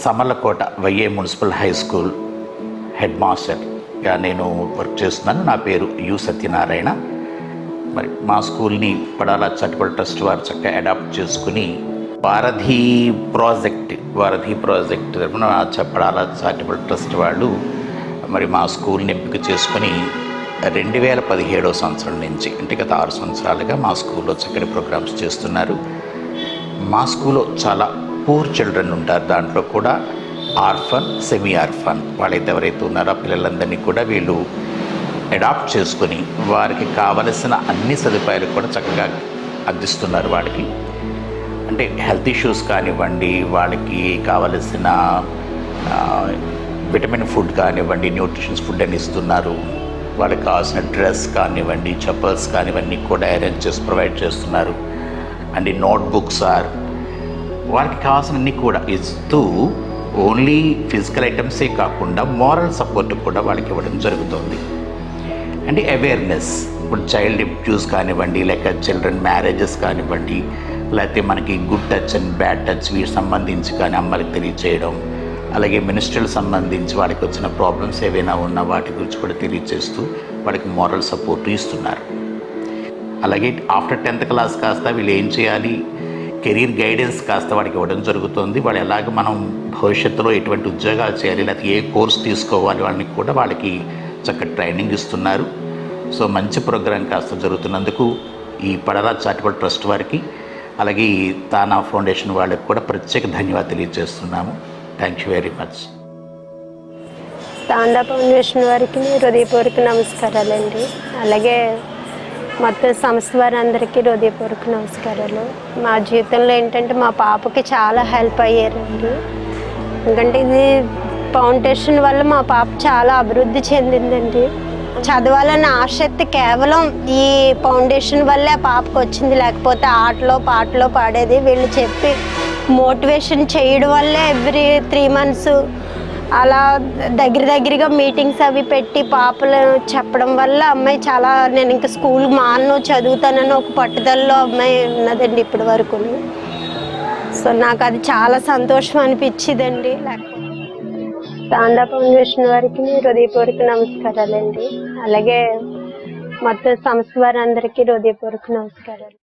Samalakota Y A municipal high school head మాస్టర్గా నేను work చేస్తున్నాను. నా పేరు యు సత్యనారాయణ. మరి మా స్కూల్ని పడాల చారిటబుల్ ట్రస్ట్ వారు చక్కగా అడాప్ట్ చేసుకుని వారధి ప్రాజెక్ట్ వారధి ప్రాజెక్ట్ తరపున చ- పడాల చారిటబుల్ ట్రస్ట్ వాళ్ళు మరి మా స్కూల్ని ఎంపిక చేసుకుని రెండు వేల పదిహేడో సంవత్సరం నుంచి అంటే గత ఆరు సంవత్సరాలుగా మా స్కూల్లో చక్కటి ప్రోగ్రామ్స్ చేస్తున్నారు. మా స్కూల్లో చాలా పూర్ చిల్డ్రన్ ఉంటారు దాంట్లో కూడా. ఆర్ఫన్ సెమీ ఆర్ఫన్ వాళ్ళైతే ఎవరైతే ఉన్నారో పిల్లలందరినీ కూడా వీళ్ళు అడాప్ట్ చేసుకొని వారికి కావలసిన అన్ని సదుపాయాలు కూడా చక్కగా అందిస్తున్నారు వాళ్ళకి అంటే హెల్త్ ఇష్యూస్ కానివ్వండి వాళ్ళకి కావలసిన విటమిన్ ఫుడ్ కానివ్వండి న్యూట్రిషన్స్ ఫుడ్ అని ఇస్తున్నారు. వాళ్ళకి కావాల్సిన డ్రెస్ కానివ్వండి చెప్పల్స్ కానివ్వండి కూడా అరేంజ్ చేసి ప్రొవైడ్ చేస్తున్నారు. అండ్ నోట్బుక్స్ ఆర్ వారికి కావాల్సినన్ని కూడా ఇస్తూ ఓన్లీ ఫిజికల్ ఐటమ్సే కాకుండా మోరల్ సపోర్ట్ కూడా వాళ్ళకి ఇవ్వడం జరుగుతుంది. అంటే అవేర్నెస్ ఇప్పుడు చైల్డ్ అబ్యూస్ కానివ్వండి లేక చిల్డ్రన్ మ్యారేజెస్ కానివ్వండి లేకపోతే మనకి good touch and bad touch వీటి సంబంధించి కానీ అమ్మకి తెలియచేయడం అలాగే మినిస్ట్రల్ సంబంధించి వాడికి వచ్చిన ప్రాబ్లమ్స్ ఏవైనా ఉన్నా వాటి గురించి కూడా తెలియచేస్తూ వాడికి మోరల్ సపోర్ట్ ఇస్తున్నారు. అలాగే ఆఫ్టర్ టెన్త్ క్లాస్ కాస్త వీళ్ళు ఏం చేయాలి? కెరీర్ గైడెన్స్ కాస్త వాడికి ఇవ్వడం జరుగుతుంది. వాళ్ళు ఎలాగ మనం భవిష్యత్తులో ఎటువంటి ఉద్యోగాలు చేయాలి లేకపోతే ఏ కోర్స్ తీసుకోవాలి వాళ్ళని కూడా వాళ్ళకి చక్కటి ట్రైనింగ్ ఇస్తున్నారు. సో మంచి ప్రోగ్రాం కాస్త జరుగుతున్నందుకు ఈ పడరా చారిటబుల్ ట్రస్ట్ వారికి అలాగే ఈ తానా ఫౌండేషన్ వాళ్ళకి కూడా ప్రత్యేక ధన్యవాదాలు తెలియజేస్తున్నాము. Thank you very much. Thanda foundation వారికి హృదయపూర్వక నమస్కారాలండి. అలాగే మొత్తం సంస్థ వారందరికీ హృదయపూర్వక నమస్కారాలు. మా జీవితంలో ఏంటంటే మా పాపకి చాలా హెల్ప్ అయ్యారండి. ఎందుకంటే ఇది ఫౌండేషన్ వల్ల మా పాప చాలా అభివృద్ధి చెందిందండి. చదవాలన్న ఆసక్తి కేవలం ఈ ఫౌండేషన్ వల్లే ఆ పాపకు వచ్చింది. లేకపోతే ఆటలో పాటలో పాడేది. వీళ్ళు చెప్పి మోటివేషన్ చేయడం వల్లే ఎవ్రీ త్రీ మంత్స్ అలా దగ్గర దగ్గరగా మీటింగ్స్ అవి పెట్టి పాపలు చెప్పడం వల్ల అమ్మాయి చాలా నేను ఇంకా స్కూల్ మాను చదువుతానని ఒక పట్టుదలలో అమ్మాయి ఉన్నదండి ఇప్పటి వరకు. సో నాకు అది చాలా సంతోషం అనిపించిందండి. తాండా ఫౌండేషన్ వారికి హృదయపూర్వక నమస్కారాలండి. అలాగే మొత్తం సంస్థ వారందరికీ హృదయపూర్వక నమస్కారాలు.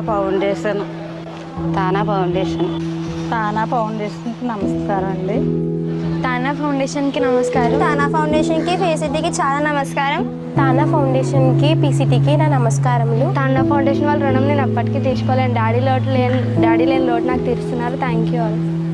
ఫౌండేషన్. తానా ఫౌండేషన్. తానా ఫౌండేషన్కి నమస్కారం అండి. తానా ఫౌండేషన్కి నమస్కారం. తానా ఫౌండేషన్కి ఫేసిటీకి చాలా నమస్కారం. తానా ఫౌండేషన్కి పీసీటీకి నా నమస్కారములు. తానా ఫౌండేషన్ వాళ్ళ రుణం నేను అప్పటికీ తీర్చుకోలేను. డాడీ లోటు లేని డాడీ లేని లోటు నాకు తీరుస్తున్నారు. Thank you all.